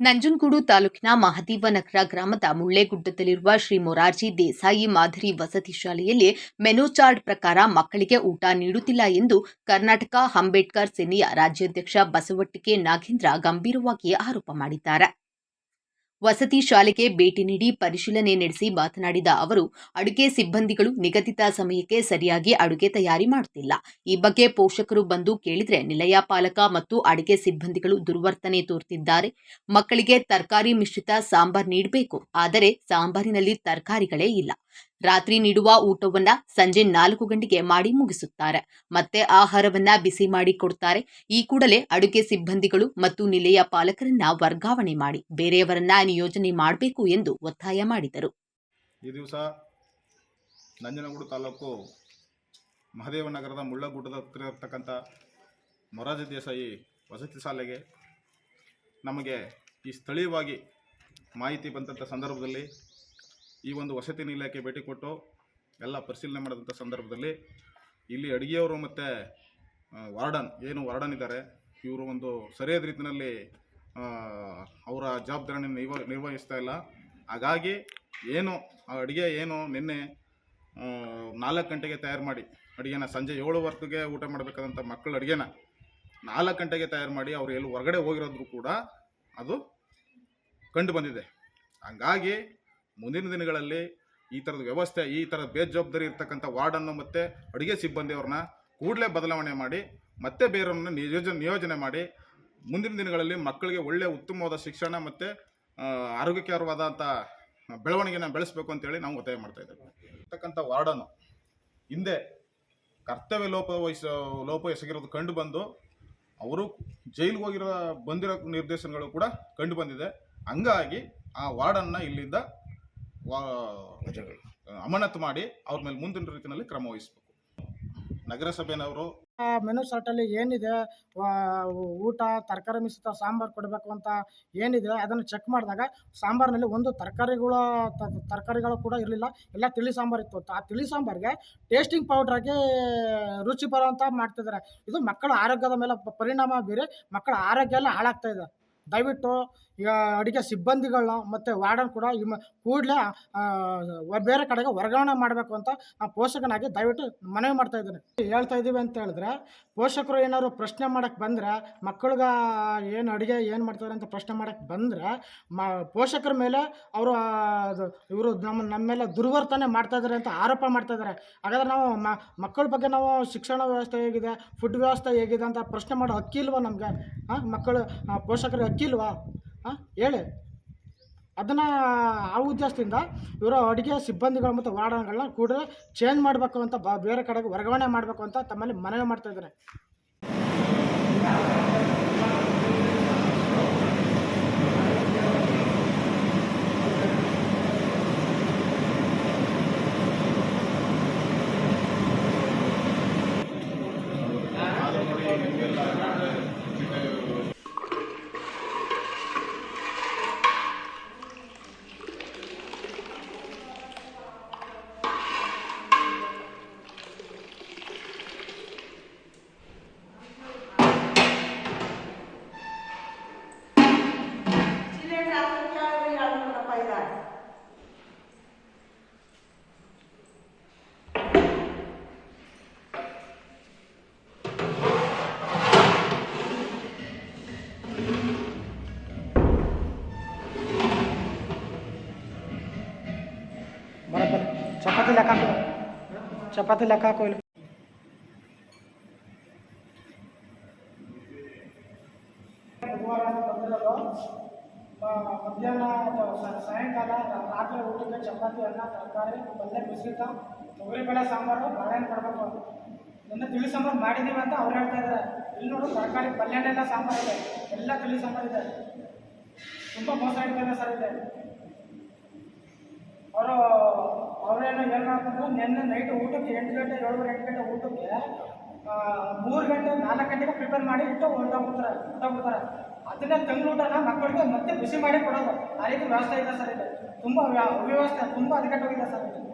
ನಂಜನಗೂಡು ತಾಲೂಕಿನ ಮಹದೇವನಗರ ಗ್ರಾಮದ ಮುಳ್ಳೇಗುಡ್ಡದಲ್ಲಿರುವ ಶ್ರೀ ಮೊರಾರ್ಜಿ ದೇಸಾಯಿ ಮಾದರಿ ವಸತಿ ಶಾಲೆಯಲ್ಲಿ ಮೆನು ಚಾರ್ಟ್ ಪ್ರಕಾರ ಮಕ್ಕಳಿಗೆ ಊಟ ನೀಡುತ್ತಿಲ್ಲ ಎಂದು ಕರ್ನಾಟಕ ಅಂಬೇಡ್ಕರ್ ಸೇನೆಯ ರಾಜ್ಯಾಧ್ಯಕ್ಷ ಬಸವಟ್ಟಿಗೆ ನಾಗೇಂದ್ರ ಗಂಭೀರವಾಗಿ ಆರೋಪ ಮಾಡಿದ್ದಾರೆ. ವಸತಿ ಶಾಲೆಗೆ ಭೇಟಿ ನೀಡಿ ಪರಿಶೀಲನೆ ನಡೆಸಿ ಮಾತನಾಡಿದ ಅವರು, ಅಡುಗೆ ಸಿಬ್ಬಂದಿಗಳು ನಿಗದಿತ ಸಮಯಕ್ಕೆ ಸರಿಯಾಗಿ ಅಡುಗೆ ತಯಾರಿ ಮಾಡುತ್ತಿಲ್ಲ ಈ ಬಗ್ಗೆ ಪೋಷಕರು ಬಂದು ಕೇಳಿದರೆ ನಿಲಯ ಪಾಲಕ ಮತ್ತು ಅಡುಗೆ ಸಿಬ್ಬಂದಿಗಳು ದುರ್ವರ್ತನೆ ತೋರುತ್ತಿದ್ದಾರೆ ಮಕ್ಕಳಿಗೆ ತರಕಾರಿ ಮಿಶ್ರಿತ ಸಾಂಬಾರ್ ನೀಡಬೇಕು, ಆದರೆ ಸಾಂಬಾರಿನಲ್ಲಿ ತರಕಾರಿಗಳೇ ಇಲ್ಲ. ರಾತ್ರಿ ನೀಡುವ ಊಟವನ್ನ ಸಂಜೆ ನಾಲ್ಕು ಗಂಟೆಗೆ ಮಾಡಿ ಮುಗಿಸುತ್ತಾರೆ. ಮತ್ತೆ ಆಹಾರವನ್ನ ಬಿಸಿ ಮಾಡಿ ಕೊಡ್ತಾರೆ. ಈ ಕೂಡಲೇ ಅಡುಗೆ ಸಿಬ್ಬಂದಿಗಳು ಮತ್ತು ನಿಲಯ ಪಾಲಕರನ್ನ ವರ್ಗಾವಣೆ ಮಾಡಿ ಬೇರೆಯವರನ್ನ ನಿಯೋಜನೆ ಮಾಡಬೇಕು ಎಂದು ಒತ್ತಾಯ ಮಾಡಿದರು. ಈ ದಿವಸ ನಂಜನಗೂಡು ತಾಲೂಕು ಮಹದೇವ ನಗರದ ಮುಳ್ಳಗುಡ್ಡದ ಹತ್ತಿರ ಇರ್ತಕ್ಕಂಥ ಮೊರಾಜ ದೇಸಾಯಿ ವಸತಿ ಶಾಲೆಗೆ ನಮಗೆ ಈ ಸ್ಥಳೀಯವಾಗಿ ಮಾಹಿತಿ ಬಂದಂಥ ಸಂದರ್ಭದಲ್ಲಿ ಈ ಒಂದು ವಸತಿ ನಿಲಯಕ್ಕೆ ಭೇಟಿ ಕೊಟ್ಟು ಎಲ್ಲ ಪರಿಶೀಲನೆ ಮಾಡಿದಂಥ ಸಂದರ್ಭದಲ್ಲಿ ಇಲ್ಲಿ ಅಡುಗೆಯವರು ಮತ್ತು ವಾರ್ಡನ್, ಏನು ವಾರ್ಡನ್ ಇದ್ದಾರೆ, ಇವರು ಒಂದು ಸರಿಯಾದ ರೀತಿಯಲ್ಲಿ ಅವರ ಜವಾಬ್ದಾರಿಯನ್ನು ನಿರ್ವ, ನಿರ್ವಹಿಸ್ತಾ ಇಲ್ಲ. ಹಾಗಾಗಿ ಏನು, ಆ ಅಡುಗೆ ಏನು ನಿನ್ನೆ ನಾಲ್ಕು ಗಂಟೆಗೆ ತಯಾರು ಮಾಡಿ, ಅಡುಗೆನ ಸಂಜೆ ಏಳುವರೆಗೆ ಊಟ ಮಾಡಬೇಕಾದಂಥ ಮಕ್ಕಳ ಅಡುಗೆನ ನಾಲ್ಕು ಗಂಟೆಗೆ ತಯಾರು ಮಾಡಿ ಅವರು ಎಲ್ಲಿ ಹೊರಗಡೆ ಹೋಗಿರೋದ್ರು ಕೂಡ ಅದು ಕಂಡು ಬಂದಿದೆ. ಹಾಗಾಗಿ ಮುಂದಿನ ದಿನಗಳಲ್ಲಿ ಈ ಥರದ ವ್ಯವಸ್ಥೆ, ಈ ಥರದ ಬೇಜವಾಬ್ದಾರಿ ಇರ್ತಕ್ಕಂಥ ವಾರ್ಡನ್ನು ಮತ್ತು ಅಡುಗೆ ಸಿಬ್ಬಂದಿಯವ್ರನ್ನ ಕೂಡಲೇ ಬದಲಾವಣೆ ಮಾಡಿ, ಮತ್ತೆ ಬೇರೆಯವ್ರನ್ನ ನಿಯೋಜನೆ ನಿಯೋಜನೆ ಮಾಡಿ, ಮುಂದಿನ ದಿನಗಳಲ್ಲಿ ಮಕ್ಕಳಿಗೆ ಒಳ್ಳೆಯ ಉತ್ತಮವಾದ ಶಿಕ್ಷಣ ಮತ್ತು ಆರೋಗ್ಯಕರವಾದಂಥ ಬೆಳವಣಿಗೆನ ಬೆಳೆಸಬೇಕು ಅಂತೇಳಿ ನಾವು ಒತ್ತಾಯ ಮಾಡ್ತಾ ಇದ್ದೇವೆ. ಇರ್ತಕ್ಕಂಥ ವಾರ್ಡನ್ನು ಹಿಂದೆ ಕರ್ತವ್ಯ ಲೋಪ ವಹಿಸ, ಲೋಪ ಎಸಗಿರೋದು ಕಂಡು ಬಂದು ಅವರು ಜೈಲಿಗೆ ಹೋಗಿರೋ ಬಂದಿರೋ ನಿರ್ದೇಶನಗಳು ಕೂಡ ಕಂಡು ಬಂದಿದೆ. ಹಂಗಾಗಿ ಆ ವಾರ್ಡನ್ನು ಇಲ್ಲಿಂದ ವಾ ಅಮಾನತು ಮಾಡಿ ಅವ್ರ ಮೇಲೆ ಮುಂದಿನ ರೀತಿಯಲ್ಲಿ ಕ್ರಮ ವಹಿಸಬೇಕು. ನಗರಸಭೆನವರು ಆ ಮೆನು ಏನಿದೆ ಊಟ ತರಕಾರಿ ಮಿಶ್ರಿತ ಸಾಂಬಾರು ಕೊಡಬೇಕು ಅಂತ ಏನಿದೆ ಅದನ್ನು ಚೆಕ್ ಮಾಡಿದಾಗ ಸಾಂಬಾರಿನಲ್ಲಿ ಒಂದು ತರಕಾರಿಗಳ ತರಕಾರಿಗಳು ಕೂಡ ಇರಲಿಲ್ಲ ಎಲ್ಲ ತಿಳಿ ಸಾಂಬಾರು ಇತ್ತು. ಆ ತಿಳಿ ಸಾಂಬಾರಿಗೆ ಟೇಸ್ಟಿಂಗ್ ಪೌಡ್ರಾಗಿ ರುಚಿ ಬರುವಂಥ ಮಾಡ್ತಿದ್ದಾರೆ. ಇದು ಮಕ್ಕಳ ಆರೋಗ್ಯದ ಮೇಲೆ ಪರಿಣಾಮ ಬೀರಿ ಮಕ್ಕಳ ಆರೋಗ್ಯ ಎಲ್ಲ ಹಾಳಾಗ್ತಾ ಇದೆ. ದಯವಿಟ್ಟು ಈಗ ಅಡುಗೆ ಸಿಬ್ಬಂದಿಗಳನ್ನ ಮತ್ತು ವಾರ್ಡನ್ ಕೂಡ ಇಮ್ಮ ಕೂಡಲೇ ಬೇರೆ ಕಡೆಗೆ ವರ್ಗಾವಣೆ ಮಾಡಬೇಕು ಅಂತ ಆ ಪೋಷಕನಾಗಿ ದಯವಿಟ್ಟು ಮನವಿ ಮಾಡ್ತಾ ಇದ್ದೀನಿ. ಹೇಳ್ತಾ ಇದ್ದೀವಿ ಅಂತ ಹೇಳಿದ್ರೆ, ಪೋಷಕರು ಏನಾದ್ರು ಪ್ರಶ್ನೆ ಮಾಡಕ್ಕೆ ಬಂದರೆ, ಮಕ್ಕಳಿಗೆ ಏನು ಅಡುಗೆ ಏನು ಮಾಡ್ತಾರೆ ಅಂತ ಪ್ರಶ್ನೆ ಮಾಡಕ್ಕೆ ಬಂದರೆ, ಮ, ಪೋಷಕರ ಮೇಲೆ ಅವರು ಇವರು ನಮ್ಮ ನಮ್ಮ ಮೇಲೆ ದುರ್ವರ್ತನೆ ಮಾಡ್ತಾ ಇದ್ದಾರೆ ಅಂತ ಆರೋಪ ಮಾಡ್ತಾ ಇದ್ದಾರೆ ಹಾಗಾದ್ರೆ ನಾವು ಮಕ್ಕಳ ಬಗ್ಗೆ ನಾವು ಶಿಕ್ಷಣ ವ್ಯವಸ್ಥೆ ಹೇಗಿದೆ ಫುಡ್ ವ್ಯವಸ್ಥೆ ಹೇಗಿದೆ ಅಂತ ಪ್ರಶ್ನೆ ಮಾಡೋ ಹಕ್ಕಿಲ್ವಾ ನಮಗೆ? ಮಕ್ಕಳು ಪೋಷಕರು ಪೋಷಕರಿಗೆ ಹಕ್ಕಿಲ್ವಾ ಹಾಂ, ಹೇಳಿ. ಅದನ್ನು ಆ ಉದ್ದೇಶದಿಂದ ಇವರು ಅಡುಗೆ ಸಿಬ್ಬಂದಿಗಳು ಮತ್ತು ವಾರ್ಡನ್ಗಳನ್ನ ಕೂಡಲೇ ಚೇಂಜ್ ಮಾಡಬೇಕು ಅಂತ ಬೇರೆ ಕಡೆಗೆ ವರ್ಗಾವಣೆ ಮಾಡಬೇಕು ಅಂತ ತಮ್ಮಲ್ಲಿ ಮನವಿ ಮಾಡ್ತಾ ಇದ್ದಾರೆ. ರೂಪಾಯಿ ಇದೆ ಬರೋಬ್ಬರ ಚಪಾತಿ ಲೆಕ್ಕ ಹಾಕು ಚಪಾತಿ ಲೆಕ್ಕ ಹಾಕು ಇಲ್ಲಿ ಬುಧವಾರ ಬಂದಿರೋದು ಮ- ಮಧ್ಯಾಹ್ನ ಅಥವಾ ಸಾಯಂಕಾಲ ರಾತ್ರಿ ಊಟಕ್ಕೆ ಚಪಾತಿ, ಅನ್ನ, ತರಕಾರಿ, ಪಲ್ಯ ಮಿಶ್ರಿತ ತೊಗರಿಬೇಳೆ, ಸಾಂಬಾರು ಬಾಳೆಹಣ್ಣು ಕೊಡಬೇಕು. ನನ್ನ ತಿಳಿ ಸಾಂಬಾರು ಮಾಡಿದ್ದೀವಿ ಅಂತ ಅವ್ರು ಹೇಳ್ತಾ ಇದ್ದಾರೆ ಇಲ್ಲಿ ನೋಡು ತರಕಾರಿ ಪಲ್ಯನೆಲ್ಲ ಸಾಂಬಾರು ಇದೆ. ಎಲ್ಲ ತಿಳಿ ಸಾಂಬಾರು ಇದೆ. ತುಂಬ ಮೋಸ ಇರ್ತಾರೆ ಸರ್ ಇದೆ. ಅವರು ಅವರೇನು ಏನು ಮಾಡ್ತಾರೆ ನಿನ್ನೆ ನೈಟ್ ಊಟಕ್ಕೆ ಎಂಟು ಗಂಟೆ, ಏಳುವರೆ, ಎಂಟು ಗಂಟೆ ಊಟಕ್ಕೆ ಮೂರು ಗಂಟೆ, ನಾಲ್ಕು ಗಂಟೆಗೆ ಪ್ರಿಪೇರ್ ಮಾಡಿ ಇಟ್ಟು ಹೊರಟೋಗ್ಬಿಡ್ತಾರೆ ಹೊರಟೋಗ್ಬಿಡ್ತಾರೆ. ಅದನ್ನೇ ತಂಗ್ಳೂಟನ ಮಕ್ಕಳಿಗೆ ಮತ್ತೆ ಖುಷಿ ಮಾಡಿ ಕೊಡೋದು. ಆ ರೀತಿ ವ್ಯವಸ್ಥೆ ಇದೆ ಸರ್ ಇದು. ತುಂಬ ವ್ಯ- ಅವ್ಯವಸ್ಥೆ ತುಂಬ ಹದಗೆಟ್ಟೋಗಿದೆ ಸರ್ ಇದು.